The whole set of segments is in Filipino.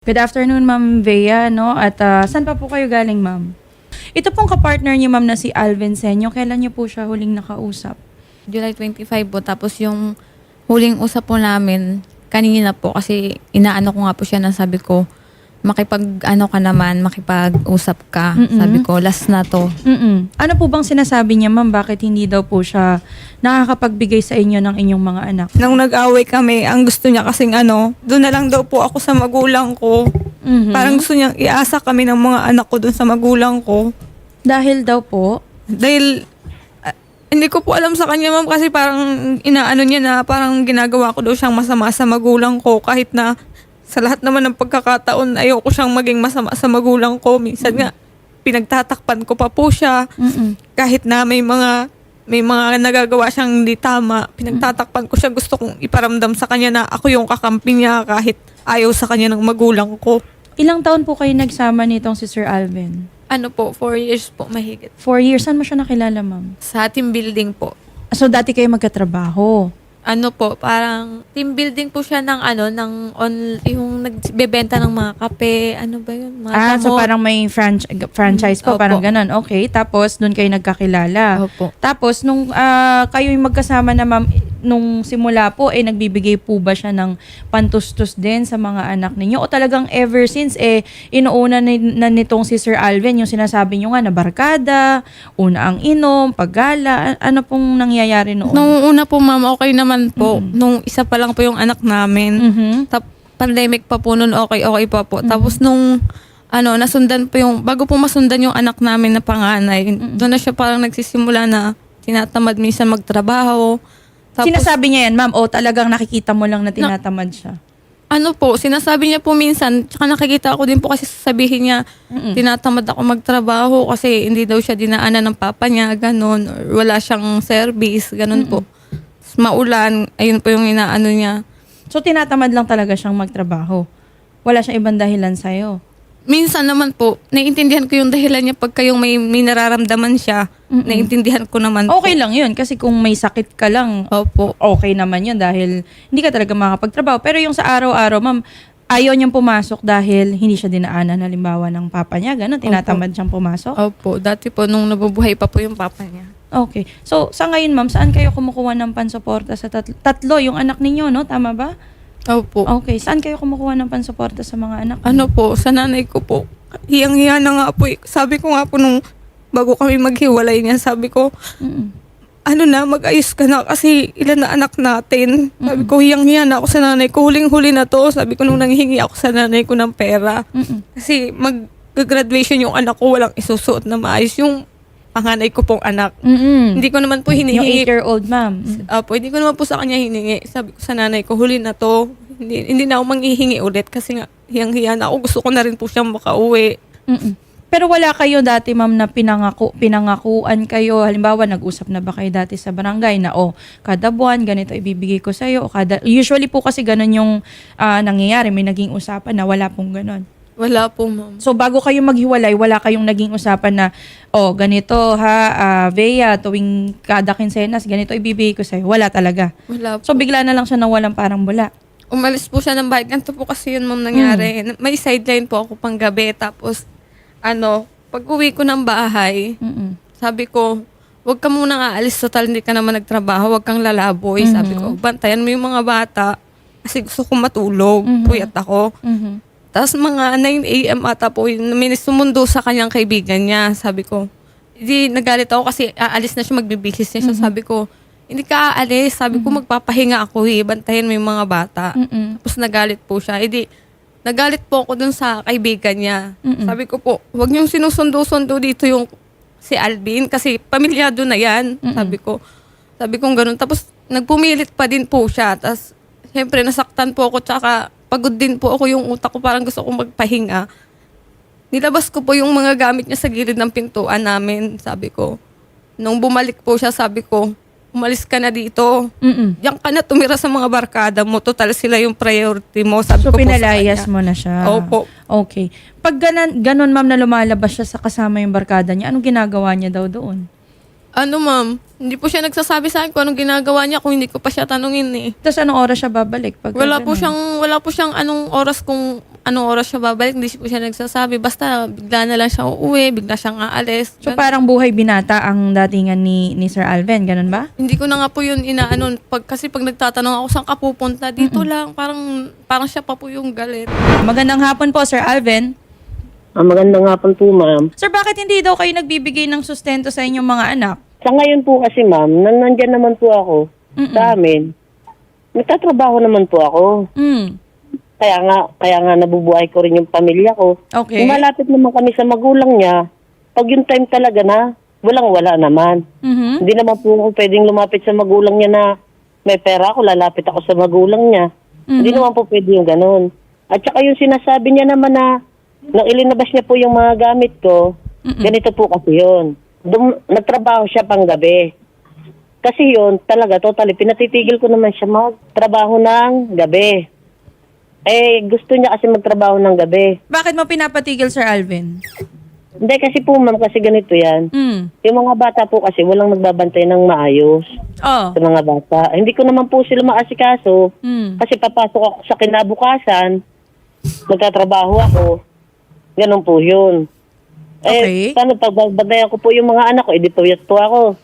Good afternoon, Ma'am Vea, no? At ah, saan pa po kayo galing, Ma'am? Ito pong kapartner niyo, Ma'am, na si Alvin Senyo. Kailan niyo po siya huling nakausap? July 25 po. Tapos yung huling usap po namin, kanina po kasi inaano ko nga po siya na sabi ko, makipag ano ka naman, makipag-usap ka. Mm-mm. Sabi ko, last na to. Mm Ano po bang sinasabi niya, Ma'am? Bakit hindi daw po siya nakakapagbigay sa inyo ng inyong mga anak? Nung nag-away kami, ang gusto niya kasing ano, doon na lang daw po ako sa magulang ko. Mhm. Parang gusto niyang iasa kami ng mga anak ko doon sa magulang ko. Dahil daw po, Dahil, ah, hindi ko po alam sa kanya ma'am kasi parang inaano niya na parang ginagawa ko daw siyang masama sa magulang ko kahit na sa lahat naman ng pagkakataon ayoko siyang maging masama sa magulang ko. Minsan nga, pinagtatakpan ko pa po siya mm kahit na may mga may mga nagagawa siyang hindi tama, pinagtatakpan ko siya. Gusto kong iparamdam sa kanya na ako yung kakampi niya kahit ayaw sa kanya ng magulang ko. ilang taon po kayo nagsama nitong si Sir Alvin? Ano po, four years po mahigit. Four years. Saan mo siya nakilala, Ma'am? Sa team building po. So, dati kayo magkatrabaho. Ano po, parang team building po siya ng ano, ng on, yung nagbebenta ng mga kape, ano ba yun? Mga Ah, so gamot. parang may franch- franchise po, Opo. parang ganun. Okay, tapos doon kayo nagkakilala. Opo. Tapos, nung ah, kayo yung magkasama na ma'am, nung simula po, eh, nagbibigay po ba siya ng pantustos din sa mga anak ninyo? O talagang ever since, eh, inuuna ni, na nitong si Sir Alvin, yung sinasabi nyo nga na barkada, una ang inom, paggala, a- ano pong nangyayari noon? Nung una po ma'am, okay naman po. Nung isa pa lang po yung anak namin. Mhm. Tap, pandemic pa po nun, okay, okay pa po. Tapos nung ano, nasundan po yung, bago po masundan yung anak namin na panganay, doon na siya parang nagsisimula na tinatamad minsan magtrabaho. Tapos, Sinasabi niya yan, ma'am, o talagang nakikita mo lang na tinatamad siya? ano po, sinasabi niya po minsan, tsaka nakikita ko din po kasi sasabihin niya, Mm-mm. tinatamad ako magtrabaho kasi hindi daw siya dinaanan ng papa niya, ganun, or wala siyang service, ganun po. Maulan, ayun po yung inaano niya. So, tinatamad lang talaga siyang magtrabaho. Wala siyang ibang dahilan sa'yo. Minsan naman po, naiintindihan ko yung dahilan niya pagka yung may, may nararamdaman siya. Mm-mm. Naiintindihan ko naman Okay lang yun. Kasi kung may sakit ka lang, po. Opo. okay naman yun dahil hindi ka talaga makakapagtrabaho. Pero yung sa araw-araw, ma'am, ayaw niyang pumasok dahil hindi siya dinaanan halimbawa ng papa niya. Ganon, tinatamad siyang pumasok. Opo. Dati po, nung nabubuhay pa po yung papa niya. Okay. So, sa ngayon, ma'am, saan kayo kumukuha ng pansuporta sa tat- tatlo? Yung anak ninyo, no? Tama ba? Opo. Okay. Saan kayo kumukuha ng pansuporta sa mga anak? Ano po, sa nanay ko po. Hiyang-hiya na nga po. eh. Sabi ko nga po nung bago kami maghiwalay niya, sabi ko, Mm-mm. ano na, mag-ayos ka na kasi ilan na anak natin. Sabi ko, hiyang-hiya na ako sa nanay ko. Huling-huli na to. Sabi ko nung nanghihingi ako sa nanay ko ng pera. Mm-mm. Kasi mag-graduation yung anak ko, walang isusuot na maayos. Yung panganay ko pong anak. Mm-mm. Hindi ko naman po Yung hinihingi. 8-year-old, ma'am. Mm. Apo, hindi ko naman po sa kanya hiningi. Sabi ko sa nanay ko, huli na to. Hindi, hindi na ako manghihingi ulit kasi nga hiyang-hiya na ako. Gusto ko na rin po siyang makauwi. Mm-mm. Pero wala kayo dati, ma'am, na pinangako, pinangakuan kayo. Halimbawa, nag-usap na ba kayo dati sa barangay na, oh, kada buwan, ganito ibibigay ko sa'yo. O kada, usually po kasi ganun yung ah, nangyayari. May naging usapan na wala pong ganun. Wala po, ma'am. So, bago kayo maghiwalay, wala kayong naging usapan na, oh, ganito ha, ah, Bea, tuwing kada kinsenas, ganito ibibigay ko sa'yo. Wala talaga. Wala po. So, bigla na lang siya nawalan parang bula. Umalis po siya ng bahay. Ganito po kasi yun, ma'am, nangyari. May sideline po ako pang gabi. Tapos, ano, pag uwi ko ng bahay, Mm-mm. sabi ko, huwag ka muna aalis. Total, hindi ka naman nagtrabaho. Huwag kang lalaboy. Sabi ko, bantayan mo yung mga bata. Kasi gusto ko matulog. Puyat ako. Mhm. Tapos mga 9 a.m. ata po, sumundo sa kanyang kaibigan niya. Sabi ko, hindi nagalit ako kasi aalis na siya, magbibihis na siya. Sabi ko, hindi ka aalis. Sabi ko, magpapahinga ako eh. Bantayan mo yung mga bata. Mm-mm. Tapos nagalit po siya. Hindi, nagalit po ako dun sa kaibigan niya. Mm-mm. Sabi ko po, huwag niyong sinusundo-sundo dito yung si Alvin kasi pamilyado na yan. Mm-mm. Sabi ko, sabi ko ganun. Tapos nagpumilit pa din po siya. Tapos, siyempre, nasaktan po ako tsaka pagod din po ako yung utak ko. Parang gusto kong magpahinga. Nilabas ko po yung mga gamit niya sa gilid ng pintuan namin. Sabi ko, nung bumalik po siya, sabi ko, umalis ka na dito. Mm-mm. Diyan ka na tumira sa mga barkada mo. Total sila yung priority mo. Sabi So, ko pinalayas mo na siya. Opo. Okay. Pag ganon, ganon ma'am, na lumalabas siya sa kasama yung barkada niya, anong ginagawa niya daw doon? Ano ma'am, hindi po siya nagsasabi sa akin kung anong ginagawa niya kung hindi ko pa siya tanungin eh. Tapos anong oras siya babalik? Pag Wala po siyang, wala po siyang anong oras kung anong oras siya babalik, hindi po siya nagsasabi. Basta bigla na lang siya uuwi, bigla siyang aalis. So Ganun. parang buhay binata ang datingan ni, ni Sir Alvin, ganun ba? Hindi ko na nga po yun inaano. Pag, kasi pag nagtatanong ako saan ka pupunta, dito lang. Parang, parang siya pa po yung galit. Magandang hapon po, Sir Alvin. Ah, magandang hapon po, ma'am. Sir, bakit hindi daw kayo nagbibigay ng sustento sa inyong mga anak? Sa ngayon po kasi, ma'am, nan nandyan naman po ako sa amin. Nagtatrabaho naman po ako. Mm. Kaya nga, kaya nga nabubuhay ko rin yung pamilya ko. Okay. Malapit naman kami sa magulang niya. Pag yung time talaga na, walang-wala naman. Mhm. Hindi naman po ako pwedeng lumapit sa magulang niya na may pera ako, lalapit ako sa magulang niya. Hindi naman po pwede yung ganun. At saka yung sinasabi niya naman na nang ilinabas niya po yung mga gamit ko, ganito po kasi yun. Dum- nagtrabaho siya pang gabi. Kasi yun, talaga, totally, pinatitigil ko naman siya magtrabaho ng gabi. Eh, gusto niya kasi magtrabaho ng gabi. Bakit mo pinapatigil, Sir Alvin? Hindi, kasi po, ma'am, kasi ganito yan. Mm. Yung mga bata po kasi walang nagbabantay ng maayos Oh. sa mga bata. Hindi ko naman po sila maasikaso Mm. kasi papasok ako sa kinabukasan, magtatrabaho ako. Ganun po yun. Okay. Eh, paano pag babantayan ko po yung mga anak ko, edi puyat po ako.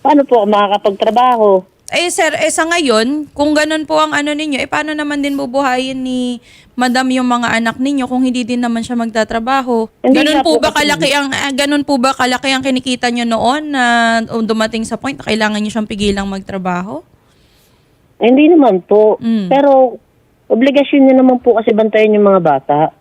Paano po ako makakapagtrabaho? Eh, sir, eh, sa ngayon, kung ganun po ang ano ninyo, eh, paano naman din bubuhayin ni madam yung mga anak ninyo kung hindi din naman siya magtatrabaho? Hindi ganun po po ba kalaki ang, ah, ganun po ba kalaki ang kinikita nyo noon na um, dumating sa point na kailangan nyo siyang pigilang magtrabaho? Hindi naman po. Mm. Pero, obligasyon niya naman po kasi bantayan yung mga bata.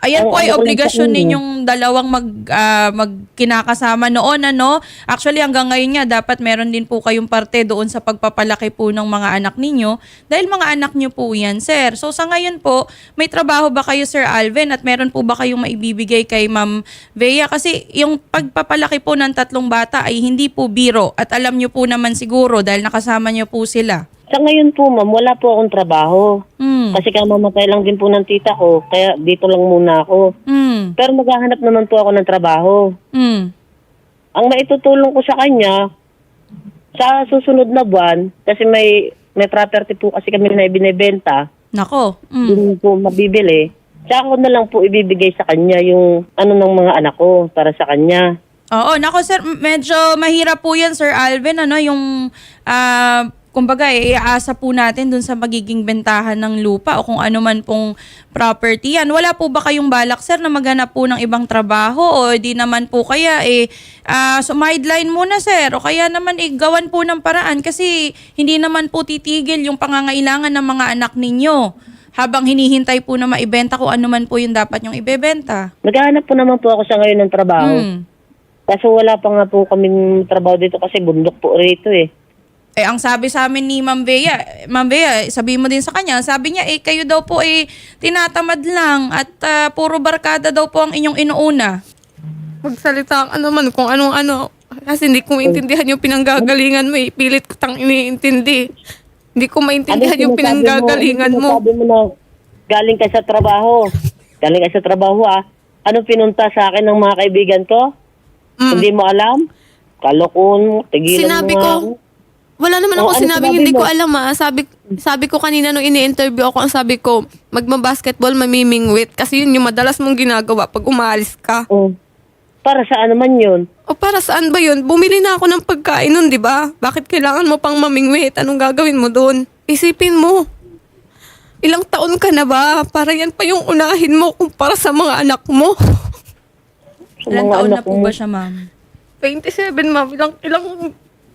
Ayan Ang po ay ano obligasyon inyo. ninyong dalawang mag, ah, magkinakasama noon, ano? Actually, hanggang ngayon nga, dapat meron din po kayong parte doon sa pagpapalaki po ng mga anak ninyo. Dahil mga anak nyo po yan, sir. So, sa ngayon po, may trabaho ba kayo, Sir Alvin? At meron po ba kayong maibibigay kay Ma'am Bea? Kasi yung pagpapalaki po ng tatlong bata ay hindi po biro. At alam nyo po naman siguro dahil nakasama nyo po sila. Sa ngayon po, ma'am, wala po akong trabaho. Hmm. Kasi kamamatay lang din po ng tita ko, kaya dito lang muna ako. Hmm. Pero maghahanap naman po ako ng trabaho. Hmm. Ang maitutulong ko sa kanya, sa susunod na buwan, kasi may may property po kasi kami na ibinebenta, Nako. Hmm. yun po mabibili. Tsaka ko na lang po ibibigay sa kanya yung ano ng mga anak ko para sa kanya. Oo, nako sir, medyo mahirap po 'yan Sir Alvin ano yung ah kumbaga iaasa po natin dun sa magiging bentahan ng lupa o kung ano man pong property yan. Wala po ba kayong balak sir na maghanap po ng ibang trabaho o di naman po kaya eh ah sumideline muna sir o kaya naman eh gawan po ng paraan kasi hindi naman po titigil yung pangangailangan ng mga anak ninyo habang hinihintay po na maibenta kung ano man po yung dapat yung ibebenta. Naghahanap po naman po ako sa ngayon ng trabaho. Hmm. Kaso wala pa nga po kaming trabaho dito kasi bundok po rito eh. Eh, ang sabi sa amin ni Ma'am Bea, Ma'am Bea, sabi mo din sa kanya, sabi niya, eh, kayo daw po eh, tinatamad lang at ah, puro barkada daw po ang inyong inuuna. Magsalita ka naman kung anong ano. Kasi hindi ko maintindihan yung pinanggagalingan mo eh. Pilit ko tang iniintindi. Hindi ko maintindihan yung Ano sinasabi pinanggagalingan Ano mo. sinasabi mo na galing ka sa trabaho. Galing ka sa trabaho ah. Anong pinunta sa akin ng mga kaibigan ko? Mm. Hindi mo alam? Kalokon mo, tigilan Sinabi mo nga ko, ako. Wala naman Oh, ako ano sinabing sinabi hindi ko mo? alam ah. Sabi, sabi ko kanina nung ini-interview ako, ang sabi ko, magma-basketball, mamimingwit. Kasi yun yung madalas mong ginagawa pag umalis ka. Oh. Para saan naman yun? O para saan ba yun? Bumili na ako ng pagkain nun, di ba? Bakit kailangan mo pang mamingwit? Anong gagawin mo doon? Isipin mo. Ilang taon ka na ba? Para yan pa yung unahin mo kumpara sa mga anak mo. Sa Ilang mga taon na anak po mo. ba siya, ma'am? 27, ma'am. Ilang, ilang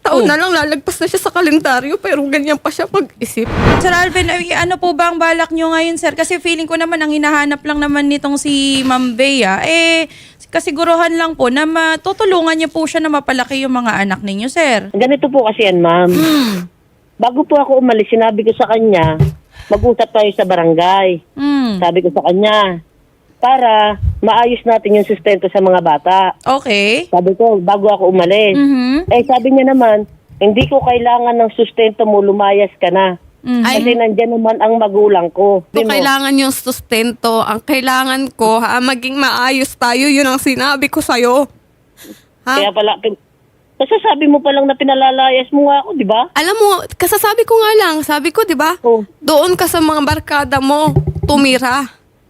taon Oh. na lang lalagpas na siya sa kalendaryo pero ganyan pa siya pag-isip. Sir Alvin, ay, ano po ba ang balak nyo ngayon, sir? Kasi feeling ko naman, ang hinahanap lang naman nitong si Ma'am Bea, eh, kasiguruhan lang po na matutulungan niyo po siya na mapalaki yung mga anak ninyo, sir. Ganito po kasi yan, ma'am. Hmm. Bago po ako umalis, sinabi ko sa kanya, mag-usap tayo sa barangay. Hmm. Sabi ko sa kanya, para maayos natin yung sustento sa mga bata. Okay. Sabi ko, bago ako umalis. Mhm. Eh, sabi niya naman, hindi ko kailangan ng sustento mo, lumayas ka na. Mhm. Kasi nandyan naman ang magulang ko. Kung Di mo? kailangan yung sustento, ang kailangan ko, ha, maging maayos tayo, yun ang sinabi ko sa'yo. Ha? Kaya pala, pin- kasasabi mo pa lang na pinalalayas mo nga ako, di ba? Alam mo, kasasabi ko nga lang, sabi ko, di ba? Oh. Doon ka sa mga barkada mo, tumira.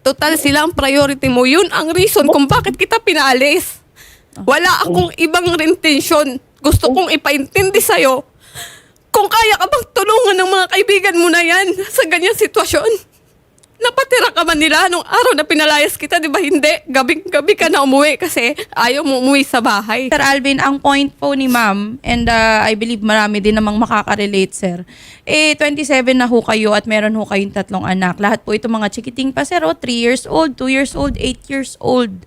Total, sila ang priority mo. Yun ang reason kung bakit kita pinaalis. Wala akong ibang intensyon. Gusto kong ipaintindi sa'yo kung kaya ka bang tulungan ng mga kaibigan mo na yan sa ganyang sitwasyon. Napatira ka man nila nung araw na pinalayas kita, di ba? Hindi. Gabing-gabi ka na umuwi kasi ayaw mo umuwi sa bahay. Sir Alvin, ang point po ni ma'am, and uh, I believe marami din namang makaka-relate, sir. Eh, 27 na ho kayo at meron ho kayong tatlong anak. Lahat po ito mga chikiting pa, sir. O, 3 years old, 2 years old, 8 years old.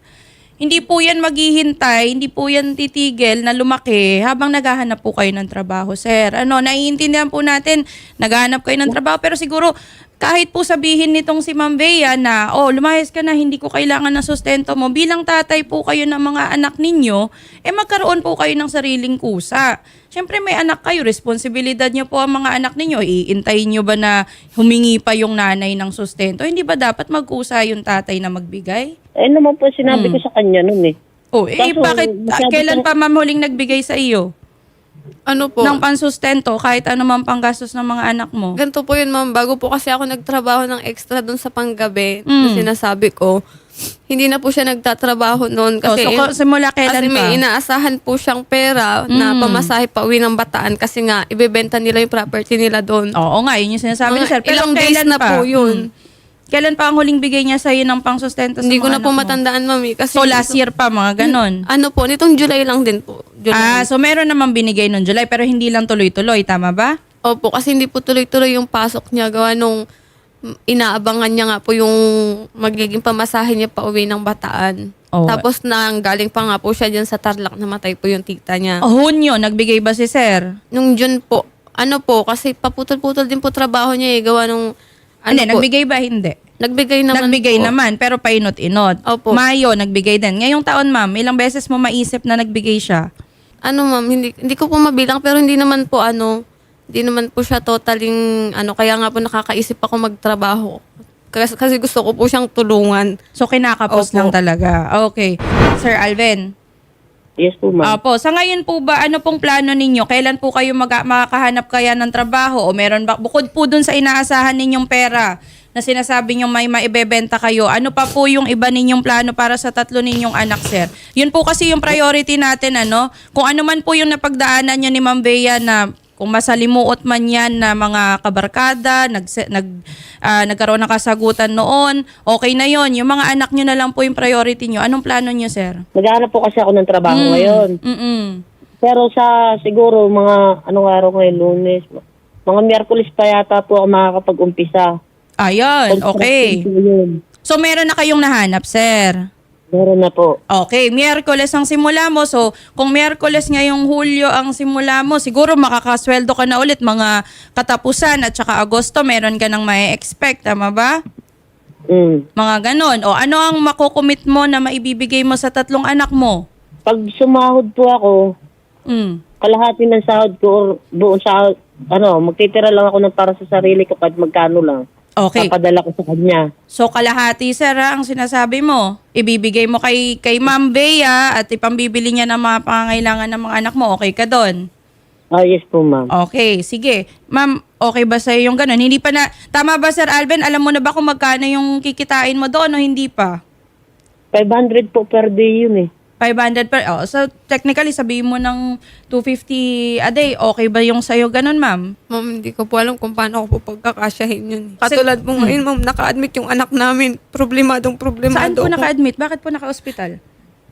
Hindi po yan maghihintay, hindi po yan titigil na lumaki habang naghahanap po kayo ng trabaho, sir. Ano, naiintindihan po natin, naghahanap kayo ng trabaho, pero siguro kahit po sabihin nitong si Ma'am Bea na, oh, lumayas ka na, hindi ko kailangan ng sustento mo, bilang tatay po kayo ng mga anak ninyo, eh magkaroon po kayo ng sariling kusa. Siyempre may anak kayo, responsibilidad niyo po ang mga anak ninyo. Iintayin niyo ba na humingi pa yung nanay ng sustento? Hindi ba dapat magkusa yung tatay na magbigay? Eh naman po sinabi ko sa kanya nun eh. Oh, eh Kaso, bakit kailan pa ma'am huling nagbigay sa iyo Ano po? ng pansustento kahit ano man panggastos ng mga anak mo? Ganito po yun, ma'am. Bago po kasi ako nagtrabaho ng extra doon sa panggabi na Mm. sinasabi ko, hindi na po siya nagtatrabaho noon. Kasi, oh, so ko- simula kailan kasi may pa? inaasahan po siyang pera na Mm. pamasahe pa uwi ng bataan kasi nga, ibebenta nila yung property nila doon. Oo nga, yun yung sinasabi ni Mga sir. Pero ilang days kailan na pa? po yun. Mm. Kailan pa ang huling bigay niya sa'yo ng pangsustento sa Hindi ko mga na po anak mo? matandaan, mami. Kasi So last year pa, mga ganon. Ano po, nitong July lang din po. July. Ah, so meron naman binigay noong July pero hindi lang tuloy-tuloy, tama ba? Opo, kasi hindi po tuloy-tuloy yung pasok niya. Gawa nung mm, inaabangan niya nga po yung magiging pamasahe niya pa uwi ng bataan. Oh. Tapos nang galing pa nga po siya dyan sa Tarlac, namatay po yung tita niya. Oh, Hunyo, nagbigay ba si sir? Nung June po, ano po, kasi paputol-putol din po trabaho niya eh. Gawa nung, ano hindi, po, nagbigay ba? Hindi. nagbigay naman nagbigay po. naman, pero painot-inot. Opo. Mayo, nagbigay din. Ngayong taon, ma'am, ilang beses mo maisip na nagbigay siya? Ano ma'am, hindi, hindi ko po mabilang, pero hindi naman po ano, hindi naman po siya totaling, ano, kaya nga po nakakaisip ako magtrabaho. Kasi, kasi gusto ko po siyang tulungan. So, kinakapos Opo. lang talaga. Okay. Sir Alvin, Yes po ma'am. Opo. Sa ngayon po ba, ano pong plano ninyo? Kailan po kayo mag- makakahanap kaya ng trabaho? O meron ba, bukod po dun sa inaasahan ninyong pera na sinasabi nyo may maibebenta kayo, ano pa po yung iba ninyong plano para sa tatlo ninyong anak, sir? Yun po kasi yung priority natin, ano? Kung ano man po yung napagdaanan nyo ni Ma'am Bea na kung masalimuot man yan na mga kabarkada, nag, nag, ah, nagkaroon ng kasagutan noon, okay na yon Yung mga anak nyo na lang po yung priority nyo. Anong plano nyo, sir? Naghahanap po kasi ako ng trabaho Mm. ngayon. Mm-mm. Pero sa siguro mga anong araw ngayon, lunes, mga miyerkules pa yata po ako makakapag-umpisa. Ayun, okay. So, meron na kayong nahanap, sir. Meron na po. Okay, Miyerkules ang simula mo. So, kung Miyerkules ngayong Hulyo ang simula mo, siguro makakasweldo ka na ulit mga katapusan at saka Agosto, meron ka nang may expect tama ba? Mm. Mga ganon. O ano ang makukumit mo na maibibigay mo sa tatlong anak mo? Pag sumahod po ako, Mm. kalahati ng sahod ko or buong sahod, ano, magtitira lang ako ng para sa sarili ko kahit magkano lang. Okay. Papadala ko sa kanya. So, kalahati, sir, ha, ang sinasabi mo. Ibibigay mo kay, kay Ma'am Bea at ipambibili niya ng mga pangangailangan ng mga anak mo. Okay ka doon? Ah, yes po, ma'am. Okay, sige. Ma'am, okay ba sa'yo yung ganun? Hindi pa na, tama ba Sir Alvin? Alam mo na ba kung magkano yung kikitain mo doon o hindi pa? 500 po per day yun eh. 500 per, oh, so technically sabihin mo ng 250 a day, okay ba yung sa'yo ganun ma'am? Ma'am, hindi ko po alam kung paano ko po pagkakasyahin yun. Kasi- Katulad po ngayon, ma'am, naka-admit yung anak namin. Problemadong Saan problemado po ko. naka-admit? Bakit po naka-hospital?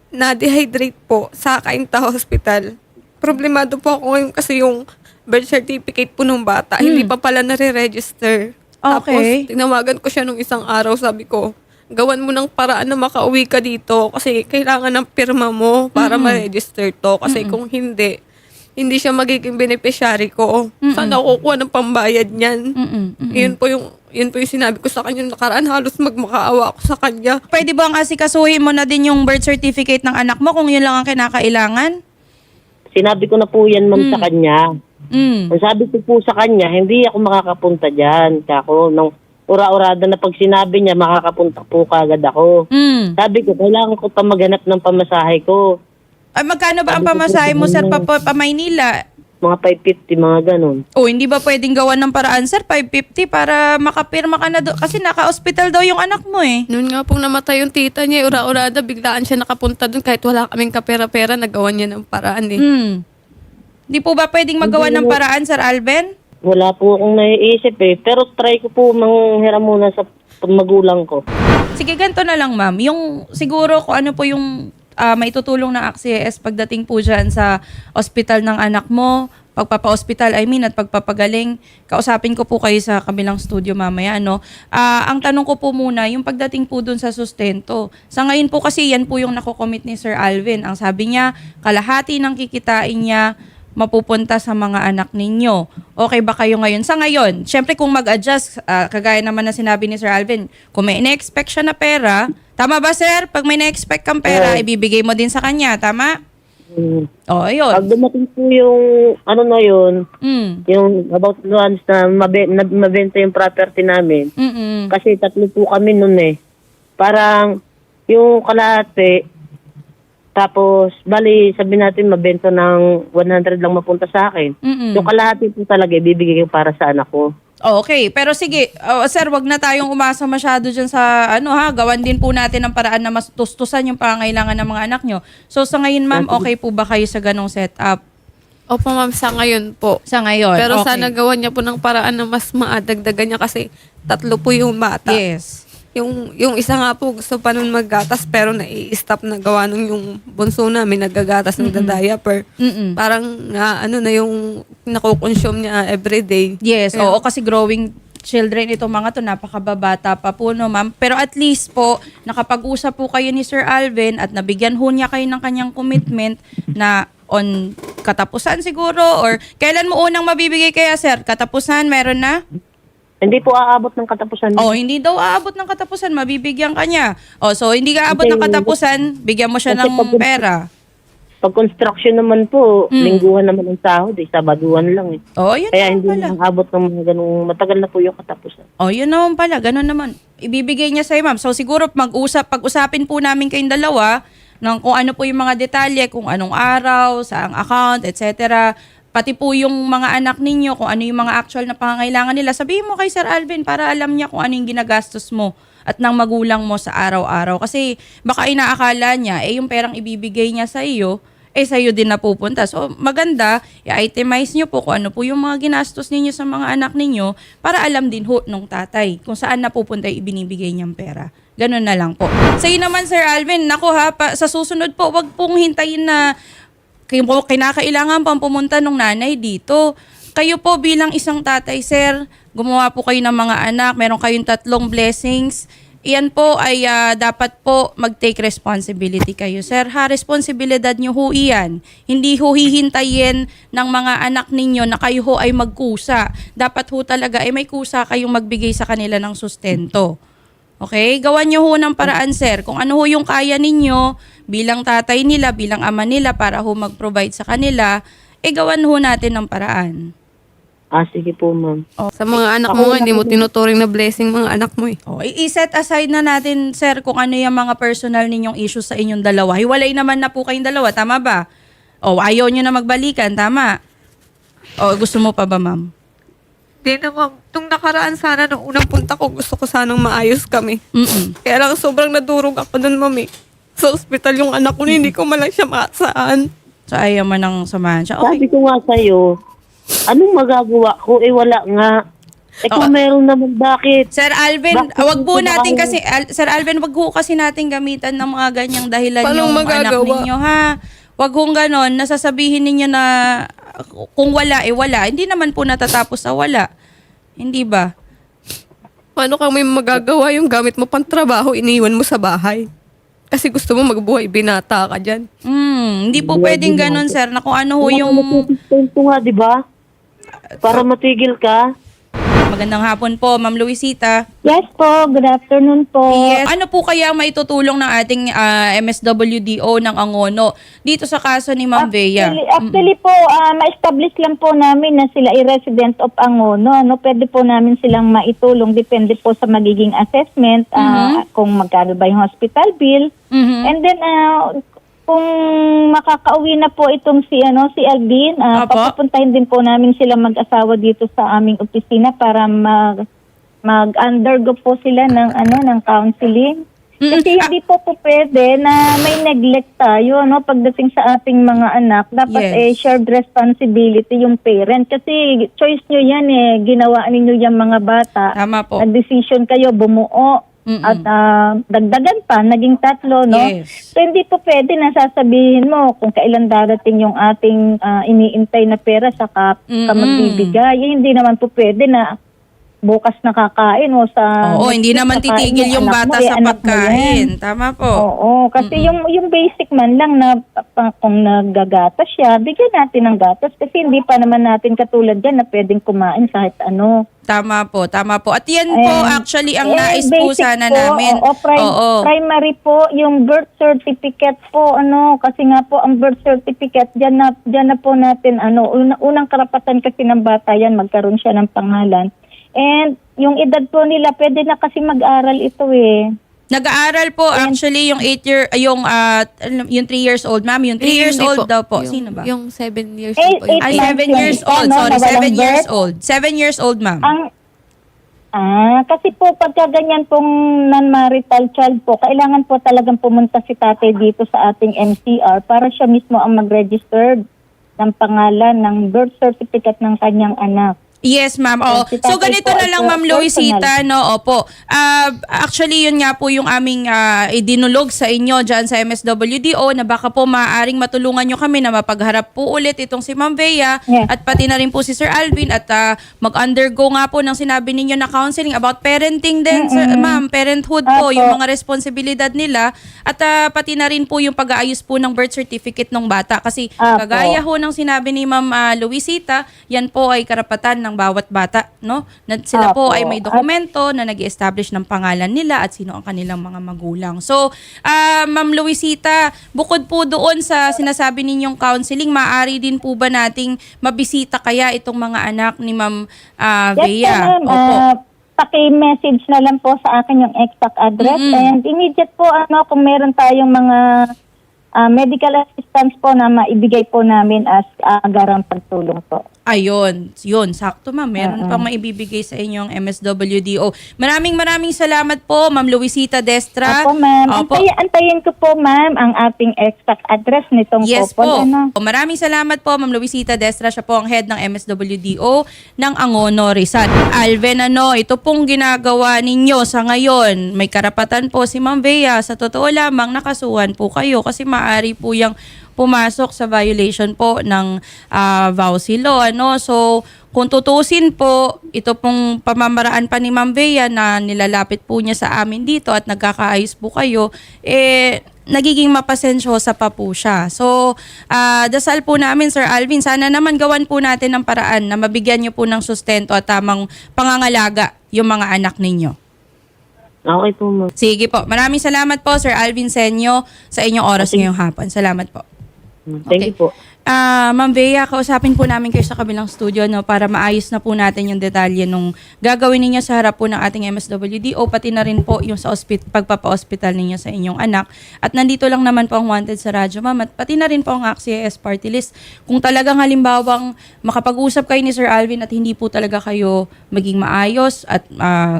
Na-dehydrate po sa Kainta Hospital. Problemado po ako ngayon kasi yung birth certificate po ng bata, hindi pa pala nare-register. Tapos, Okay. tinawagan ko siya nung isang araw, sabi ko, gawan mo ng paraan na makauwi ka dito kasi kailangan ng pirma mo para ma-register to. Kasi kung hindi, hindi siya magiging beneficiary ko. Saan ako kukuha ng pambayad niyan? Mm-mm, mm-mm. Yun po yung yun po yung sinabi ko sa kanya nakaraan. Halos magmakaawa ako sa kanya. Pwede bang asikasuhin mo na din yung birth certificate ng anak mo kung yun lang ang kinakailangan? Sinabi ko na po yan, ma'am, sa kanya. Mm. Ang sabi ko po sa kanya, hindi ako makakapunta dyan. Kako, nung ura-urada na pag sinabi niya, makakapunta po kagad ako. Mm. Sabi ko, kailangan ko pa maghanap ng pamasahe ko. Ay, magkano ba ang Sabi ko po pamasahe mo, sir, pa, pa, pa Maynila? mga 550, mga ganun. O, hindi ba pwedeng gawan ng paraan, sir? 550 para makapirma ka na doon. Kasi naka-hospital daw yung anak mo eh. Noon nga pong namatay yung tita niya, ura-urada, biglaan siya nakapunta doon kahit wala kaming kapera-pera, nagawa niya ng paraan eh. Hmm. Di po ba pwedeng magawa ng paraan, Sir Alvin? Wala po akong naiisip eh. Pero try ko po manghiram muna sa magulang ko. Sige, ganito na lang, ma'am. Yung siguro kung ano po yung ah, maitutulong ng AXIS pagdating po dyan sa ospital ng anak mo, pagpapa-hospital, I mean, at pagpapagaling, kausapin ko po kayo sa kabilang studio mamaya, no? Ah, ang tanong ko po muna, yung pagdating po dun sa sustento. Sa ngayon po kasi, yan po yung nakocommit ni Sir Alvin. Ang sabi niya, kalahati ng kikitain niya, mapupunta sa mga anak ninyo. Okay ba kayo ngayon? Sa ngayon, syempre kung mag-adjust, ah, kagaya naman na sinabi ni Sir Alvin, kung may ina-expect siya na pera, tama ba sir? Pag may na-expect kang pera, ibibigay mo din sa kanya, tama? Mm. O, Pag ayun. dumating po yung, ano na yun, Mm. yung about once na mabe, na, mabenta yung property namin, Mm-mm. kasi tatlo po kami nun eh. Parang, yung kalahati, tapos, bali, sabi natin, mabenta ng 100 lang mapunta sa akin. Mm-mm. Yung kalahati po talaga, ibibigay ko para sa anak ko. Okay, pero sige, oh, sir, wag na tayong umasa masyado dyan sa, ano ha, gawan din po natin ng paraan na mas tustusan yung pangangailangan ng mga anak nyo. So, sa ngayon, ma'am, okay po ba kayo sa ganong setup? Opo ma'am, sa ngayon po. Sa ngayon, Pero okay. sana gawan niya po ng paraan na mas maadagdagan niya kasi tatlo po yung bata. Yes. Yung, yung isa nga po gusto pa nun maggatas pero nai-stop na gawa nung yung bunso namin nagagatas ng diaper. Mm-mm. Parang nga ano na yung nakukonsume niya everyday. Yes, Kaya- oo, kasi growing children itong mga to, napakababata pa po, no, ma'am. Pero at least po, nakapag-usap po kayo ni Sir Alvin at nabigyan ho niya kayo ng kanyang commitment na on katapusan siguro or kailan mo unang mabibigay kaya, sir? Katapusan, meron na? Hindi po aabot ng katapusan. Oh, hindi daw aabot ng katapusan, mabibigyan ka niya. Oh, so hindi ka aabot ng katapusan, bigyan mo siya Kasi ng pag- pera. Pag construction naman po, Mm. lingguhan naman ang sahod, eh, sabaduan lang eh. Oh, yun Kaya naman hindi pala. na abot ng mga ganung matagal na po yung katapusan. Oh, yun naman pala. Ganun naman. Ibibigay niya sa'yo, ma'am. So, siguro mag-usap, pag-usapin po namin kayong dalawa ng kung ano po yung mga detalye, kung anong araw, saang account, etc. Pati po yung mga anak ninyo, kung ano yung mga actual na pangangailangan nila. Sabihin mo kay Sir Alvin para alam niya kung ano yung ginagastos mo at ng magulang mo sa araw-araw. Kasi baka inaakala niya, eh yung perang ibibigay niya sa iyo, eh sa'yo din napupunta. So maganda, i-itemize niyo po kung ano po yung mga ginastos ninyo sa mga anak ninyo para alam din ho nung tatay kung saan napupunta yung ibinibigay niyang pera. Ganun na lang po. Sa'yo naman, Sir Alvin, nako ha, pa, sa susunod po, wag pong hintayin na kinakailangan pang pumunta ng nanay dito. Kayo po bilang isang tatay, sir, gumawa po kayo ng mga anak, meron kayong tatlong blessings. Iyan po ay ah, dapat po mag-take responsibility kayo. Sir, ha, responsibilidad nyo ho iyan. Hindi ho hihintayin ng mga anak ninyo na kayo ho ay magkusa. Dapat ho talaga ay may kusa kayong magbigay sa kanila ng sustento. Okay? Gawan nyo ho ng paraan, sir. Kung ano ho yung kaya ninyo bilang tatay nila, bilang ama nila para ho mag-provide sa kanila, eh gawan ho natin ng paraan. Ah, sige po, ma'am. Sa mga anak mo nga, hindi mo tinuturing na blessing mga anak mo eh. O, i- i-set aside na natin, sir, kung ano yung mga personal ninyong issues sa inyong dalawa. Hiwalay naman na po kayong dalawa, tama ba? O, ayaw nyo na magbalikan, tama? O, gusto mo pa ba, ma'am? Hindi na ma'am, nung nakaraan sana, nung unang punta ko, gusto ko sanang maayos kami. Mm-mm. Kaya lang sobrang nadurog ako dun, mami. Sa ospital yung anak ko, hindi ko man lang siya maasaan. So, ayaw mo nang samahan siya. Okay. Sabi ko nga sa'yo, anong magagawa ko? Eh, wala nga. Eh, kung Oo. meron naman, bakit? Sir Alvin, Bakit wag po hindi natin nakaya? kasi, Al- Sir Alvin, wag po kasi natin gamitan ng mga ganyang dahilan Paano yung anak magagawa? ninyo, ha? Wag hong ganon, nasasabihin ninyo na kung wala, eh wala. Hindi naman po natatapos sa wala. Hindi ba? Paano kang may magagawa yung gamit mo pang trabaho, iniwan mo sa bahay? Kasi gusto mo magbuhay, binata ka dyan. Hmm, hindi po pwedeng ganon, sir, na kung ano ho yung... Sustento nga, di ba? Para matigil ka. Magandang hapon po, Ma'am Luisita. Yes po, good afternoon po. Yes. Ano po kaya ang maitutulong ng ating ah, MSWDO ng Angono dito sa kaso ni Ma'am Bea? Actually, actually po, ah, ma-establish lang po namin na sila ay resident of Angono. No? Pwede po namin silang maitulong. Depende po sa magiging assessment, ah, kung magkano ba yung hospital bill. Mhm. And then, ah, kung makakauwi na po itong si ano si Alvin, Apo. papapuntahin din po namin sila mag-asawa dito sa aming opisina para mag mag-undergo po sila ng ano ng counseling. Kasi hindi po po pwede na may neglect tayo no pagdating sa ating mga anak. Dapat Yes. eh shared responsibility yung parent kasi choice nyo yan eh. Ginawa ninyo yung mga bata. Tama po. Nag-decision kayo bumuo Mm-mm. at ah, dagdagan pa, naging tatlo, no? Yes. So, hindi po pwede na sasabihin mo kung kailan darating yung ating ah, iniintay na pera sa ka, ka magbibigay. Eh, hindi naman po pwede na bukas nakakain o sa... Oo, hindi naman kakain titigil yung anak bata eh, sa anak mo pagkain. Tama po. Oo, kasi yung yung basic man lang na pa, kung naggagatas siya, bigyan natin ng gatas kasi hindi pa naman natin katulad yan na pwedeng kumain kahit ano. Tama po, tama po. At yan po And, actually ang eh, nais po basic sana po, namin. oo, prim- Oo. Primary po, yung birth certificate po, ano, kasi nga po ang birth certificate, dyan na, dyan na po natin, ano, una, unang karapatan kasi ng bata yan, magkaroon siya ng pangalan. And yung edad po nila, pwede na kasi mag-aral ito eh. Nag-aaral po actually yung 8 year ay, yung ah, alam- yung 3 years old, ma'am, yung 3 Eh, years old daw po. Yung- Sino ba? Yung 7 years po. yun. eight Ay, months 7 yung years old. Sorry, na walang 7 years birth. old. 7 years old, ma'am. Ang Ah, kasi po pagka ganyan pong non-marital child po, kailangan po talagang pumunta si tatay dito sa ating MCR para siya mismo ang mag-register ng pangalan ng birth certificate ng kanyang anak. Yes, ma'am. Oh. So ganito po na lang, ma'am Luisita, no? Opo. Ah, actually, yun nga po yung aming ah, idinulog sa inyo dyan sa MSWDO na baka po maaaring matulungan nyo kami na mapagharap po ulit itong si Ma'am Bea Yes. at pati na rin po si Sir Alvin at ah, mag-undergo nga po ng sinabi ninyo na counseling about parenting din, sir, ma'am. Parenthood po, Apo. yung mga responsibilidad nila at ah, pati na rin po yung pag-aayos po ng birth certificate ng bata kasi Apo. kagaya ho ng sinabi ni Ma'am ah, Luisita, yan po ay karapatan ng bawat bata, no? Na sila po ay may dokumento na nag establish ng pangalan nila at sino ang kanilang mga magulang. So, ah, Ma'am Luisita, bukod po doon sa sinasabi ninyong counseling, maaari din po ba nating mabisita kaya itong mga anak ni Ma'am Yes, Bea? ma'am. Opo. Ah, paki-message na lang po sa akin yung exact address Mm-mm. and immediate po ano kung meron tayong mga ah, medical assistance po na maibigay po namin as agarang pagtulong po. Ayun, yun, sakto ma'am. Meron pang maibibigay sa inyong MSWDO. Maraming maraming salamat po, Ma'am Luisita Destra. Opo, ma'am. Opo. Antayin, antayin ko po, ma'am, ang ating exact address nitong Yes po. couple. Ano? Maraming salamat po, Ma'am Luisita Destra. Siya po ang head ng MSWDO ng Angono, Rizal. Alvin, ano, ito pong ginagawa ninyo sa ngayon. May karapatan po si Ma'am Bea. Sa totoo lamang, nakasuhan po kayo kasi maaari po yung pumasok sa violation po ng uh, VAUSI law. Ano? So, kung tutusin po, ito pong pamamaraan pa ni Ma'am Bea na nilalapit po niya sa amin dito at nagkakaayos po kayo, eh, nagiging mapasensyosa pa po siya. So, ah, dasal po namin, Sir Alvin, sana naman gawan po natin ng paraan na mabigyan niyo po ng sustento at tamang pangangalaga yung mga anak ninyo. Okay po, ma'am. Sige po. Maraming salamat po, Sir Alvin Senyo, sa inyong oras ngayong hapon. Salamat po. Mm-hmm. Thank you po. Ah, Ma'am Bea, kausapin po namin kayo sa kabilang studio no para maayos na po natin yung detalye nung gagawin ninyo sa harap po ng ating MSWDO pati na rin po yung sa ospit pagpapa-hospital ninyo sa inyong anak. At nandito lang naman po ang wanted sa radyo, Ma'am, at pati na rin po ang AXIS party list. Kung talagang halimbawang makapag-usap kayo ni Sir Alvin at hindi po talaga kayo maging maayos at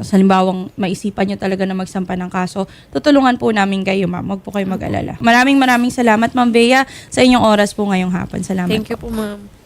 sa halimbawang maisipan nyo talaga na magsampa ng kaso, tutulungan po namin kayo, Ma'am. Huwag po kayo mag-alala. Maraming maraming salamat, Ma'am Bea, sa inyong oras po ngayong hapon. Salamat Thank po. you po, ma'am.